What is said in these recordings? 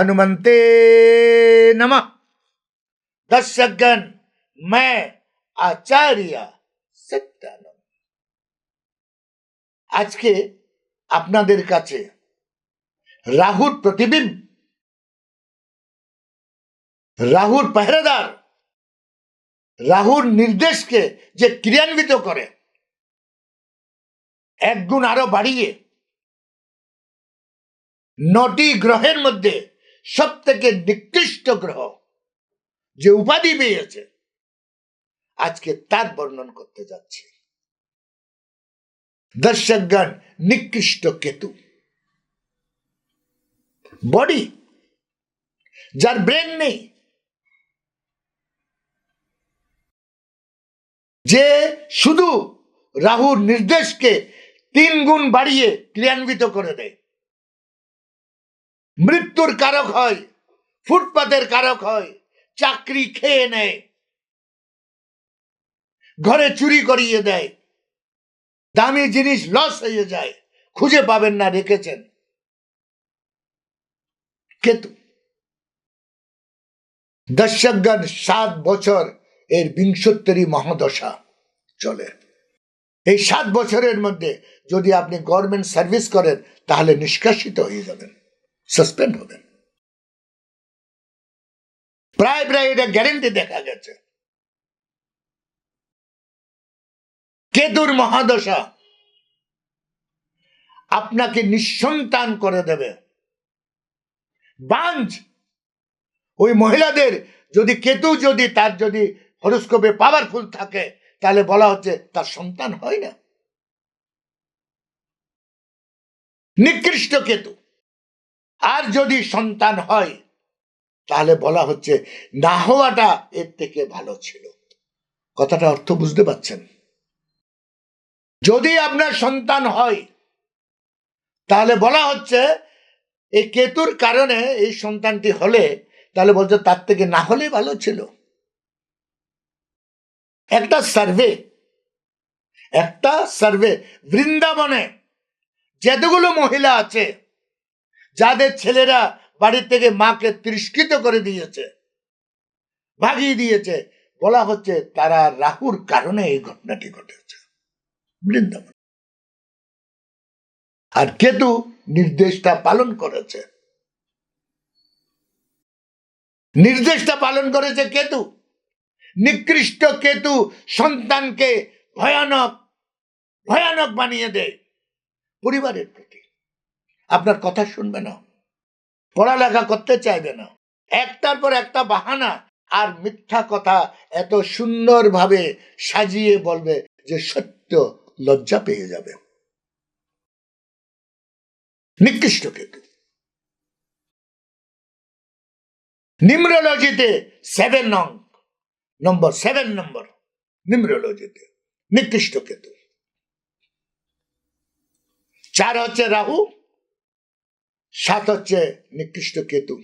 हनुमंते नमः दर्शकगण मैं आचार्य সত্যানন্দ আজকে আপনাদের কাছে রাহুর প্রতিবিম্ব রাহুর পেহরেদার রাহুর নির্দেশকে যে ক্রিয়ান্বিত করে এক গুণ আরো বাড়িয়ে নটি গ্রহের মধ্যে সব থেকে নিকৃষ্ট গ্রহ যে উপাধি পেয়েছে, আজকে তার বর্ণন করতে যাচ্ছি। দর্শকগণ, নিকৃষ্ট কেতু। বডি যার ব্রেন নেই, যে শুধু রাহুর নির্দেশকে তিন গুণ বাড়িয়ে ক্রিয়ান্বিত করে দেয়। মৃত্যুর কারক হয়, ফুটপাতের কারক হয়, চাকরি খেয়ে নেয়, ঘরে চুরি করিয়ে দেয়, দামি জিনিস লস হয়ে যায়, খুঁজে পাবেন না, রেখেছেন। কেতু দর্শকগণ সাত বছর এর বিংশোত্তরী মহাদশা চলে। এই সাত বছরের মধ্যে যদি আপনি গভর্নমেন্ট সার্ভিস করেন, তাহলে নিষ্কাশিত হয়ে যাবেন। সাসপেন্ড হবেন প্রায় প্রায় এটা গ্যারেন্টি দেখা গেছে। কেতুর মহাদশা আপনাকে নিঃসন্তান করে দেবে। বাঞ্জ, ওই মহিলাদের যদি কেতু যদি তার যদি হরস্কোপে পাওয়ারফুল থাকে, তাহলে বলা হচ্ছে তার সন্তান হয় না। নিকৃষ্ট কেতু। আর যদি সন্তান হয়, তাহলে বলা হচ্ছে না হওয়াটা এর থেকে ভালো ছিল। কথাটা অর্থ বুঝতে পারছেন? যদি আপনার সন্তান হয়, তাহলে বলা হচ্ছে এই কেতুর কারণে এই সন্তানটি হলে, তাহলে বলছে তার থেকে না হলে ভালো ছিল। একটা সার্ভে একটা সার্ভে, বৃন্দাবনে যতগুলো মহিলা আছে যাদের ছেলেরা বাড়ির থেকে মাকে তিরস্কৃত করে দিয়েছে, ভাগিয়ে দিয়েছে, বলা হচ্ছে তারা রাহুর কারণে এই ঘটনাটি ঘটেছে। বৃন্দাবন। আর কেতু নির্দেশটা পালন করেছে। নির্দেশটা পালন করেছে কেতু। নিকৃষ্ট কেতু সন্তানকে ভয়ানক ভয়ানক বানিয়ে দেয় পরিবারের প্রতি। আপনার কথা শুনবে না। পড়ালেখা করতে চাইবে না। একটার পর একটা বাহানা আর মিথ্যা কথা এত সুন্দরভাবে সাজিয়ে বলবে যে সত্য লজ্জা পেয়ে যাবে। নিকৃষ্ট কেতু নিম্রোলজিতে সেভেন নং, নম্বর সেভেন নম্বর নিম্রোলজিতে নিকৃষ্ট কেতু। চার হচ্ছে রাহু সাত হচ্ছে নিকৃষ্ট কেতু।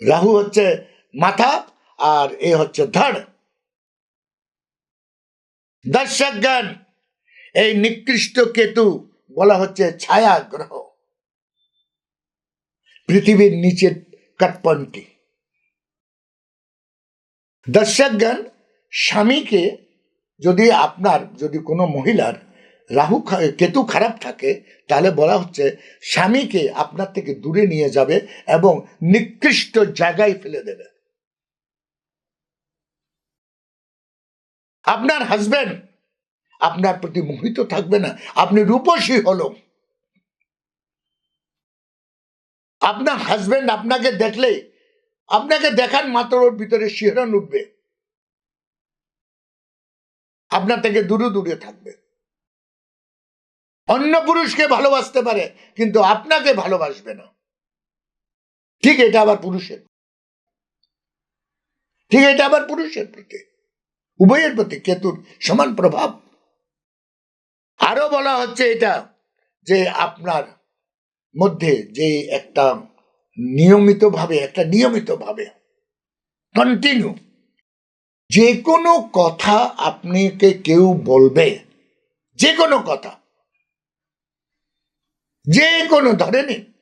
রাহু হচ্ছে মাথা আর এ হচ্ছে ধড় দর্শকগণ, এই নিকৃষ্ট কেতু বলা হচ্ছে ছায়া গ্রহ পৃথিবীর নিচের কাঠপন্টি দর্শকগণ, স্বামীকে যদি আপনার, যদি কোনো মহিলার রাহু কেতু খারাপ থাকে, তাহলে বলা হচ্ছে স্বামীকে আপনার থেকে দূরে নিয়ে যাবে এবং নিকৃষ্ট জায়গায় ফেলে দেবে। আপনার হাজবেন্ড আপনার প্রতি মোহিত থাকবে না, আপনি রূপসী হল আপনার হাজবেন্ড আপনাকে দেখলে আপনাকে দেখার মাত্র ওর ভিতরে শিহরণ উঠবে আপনার থেকে দূরে দূরে থাকবে। অন্য পুরুষকে ভালোবাসতে পারে, কিন্তু আপনাকে ভালোবাসবে না। ঠিক এটা আবার পুরুষের ঠিক এটা আবার পুরুষের প্রতি। উভয়ের প্রতি কেতুর সমান প্রভাব। আরও বলা হচ্ছে এটা, যে আপনার মধ্যে যে একটা নিয়মিতভাবে একটা নিয়মিতভাবে কন্টিনিউ যে কোনো কথা আপনাকে কেউ বলবে, যে কোনো কথা যে কোনো ধরে নিন।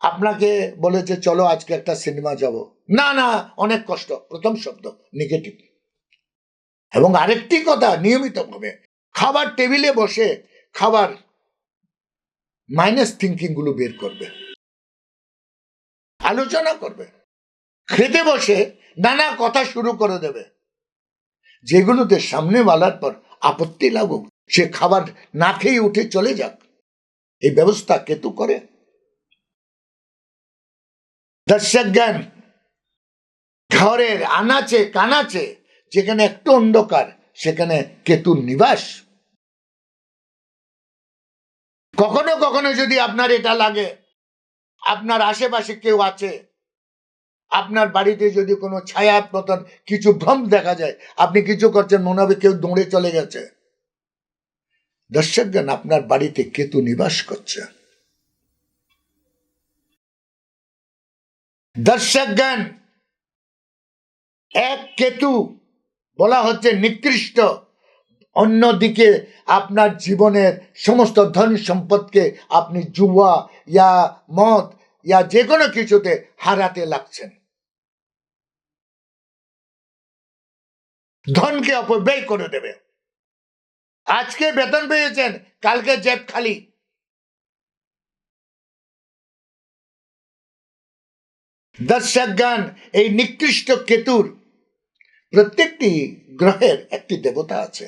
আপনাকে বলেছে, চলো আজকে একটা সিনেমা যাব। না না, অনেক কষ্ট। প্রথম শব্দ নেগেটিভ এবং আরেকটি কথা, নিয়মিতভাবে। খাবার টেবিলে বসে খাবার মাইনাস থিঙ্কিংগুলো বের করবে। আলোচনা করবে। খেতে বসে নানা কথা শুরু করে দেবে। যেগুলোতে সামনে বালার পর আপত্তি লাগুক, সে খাবার না খেয়ে উঠে চলে যাক। এই ব্যবস্থা কেতু করে? জ্ঞান, ঘরের আনাচে, কানাচে, যেখানে একটু অন্ধকার, সেখানে কেতুর নিবাস। কখনো কখনো যদি আপনার এটা লাগে, আপনার আশেপাশে কেউ আছে, আপনার বাড়িতে যদি কোনো ছায়া মতন কিছু ভ্রম দেখা যায়, আপনি কিছু করছেন, মনে হবে কেউ দৌড়ে চলে গেছে। দর্শকগণ, আপনার বাড়িতে কেতু নিবাস করছে। দর্শকগণ, এক কেতু বলা হচ্ছে নিকৃষ্ট। অন্যদিকে আপনার জীবনের সমস্ত ধন সম্পদকে আপনি জুয়া, ইয়া, মদ, ইয়া যে কোনো কিছুতে হারাতে লাগছেন। ধনকে অপব্যয় করে দেবে। আজকে বেতন পেয়েছেন, কালকে জেব খালি। দর্শক গান এই নিকৃষ্ট কেতুর প্রত্যেকটি গ্রহের একটি দেবতা আছে।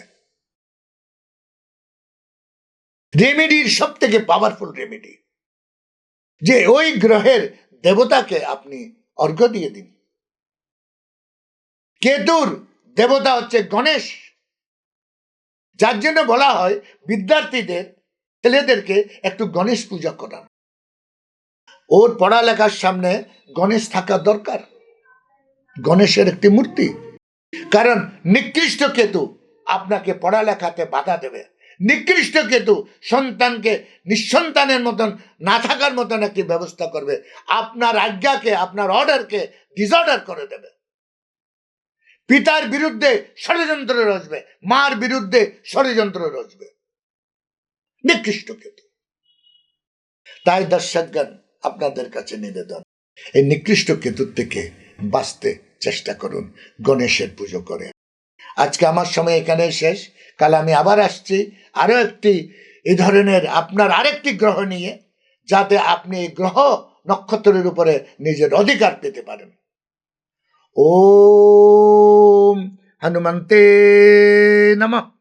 রেমেডির সব থেকে পাওয়ারফুল রেমেডি যে ওই গ্রহের দেবতাকে আপনি অর্ঘ্য দিয়ে দিন। কেতুর দেবতা হচ্ছে গণেশ। যার জন্য বলা হয় বিদ্যার্থীদের, ছেলেদেরকে একটু গণেশ পূজা করান। ওর পড়ালেখার সামনে গণেশ থাকা দরকার। গণেশের একটি মূর্তি। কারণ নিকৃষ্ট কেতু আপনাকে পড়ালেখাতে বাধা দেবে। নিকৃষ্ট কেতু সন্তানকে নিঃসন্তানের মতন, না থাকার মতন একটি ব্যবস্থা করবে। আপনার আজ্ঞাকে, আপনার অর্ডারকে ডিসঅর্ডার করে দেবে। পিতার বিরুদ্ধে ষড়যন্ত্র রচবে, মার বিরুদ্ধে ষড়যন্ত্র রচবে। নিকৃষ্ট কেতু। তাই দর্শকগণ আপনাদের কাছে নিবেদন। এই নিকৃষ্ট কেতুর থেকে বাঁচতে চেষ্টা করুন, গণেশের পুজো করে। আজকে আমার সময় এখানে শেষ। কাল আমি আবার আসছি আরও একটি এ ধরনের আপনার আরেকটি গ্রহ নিয়ে, যাতে আপনি এই গ্রহ নক্ষত্রের উপরে নিজের অধিকার পেতে পারেন। ओम हनुमते नमः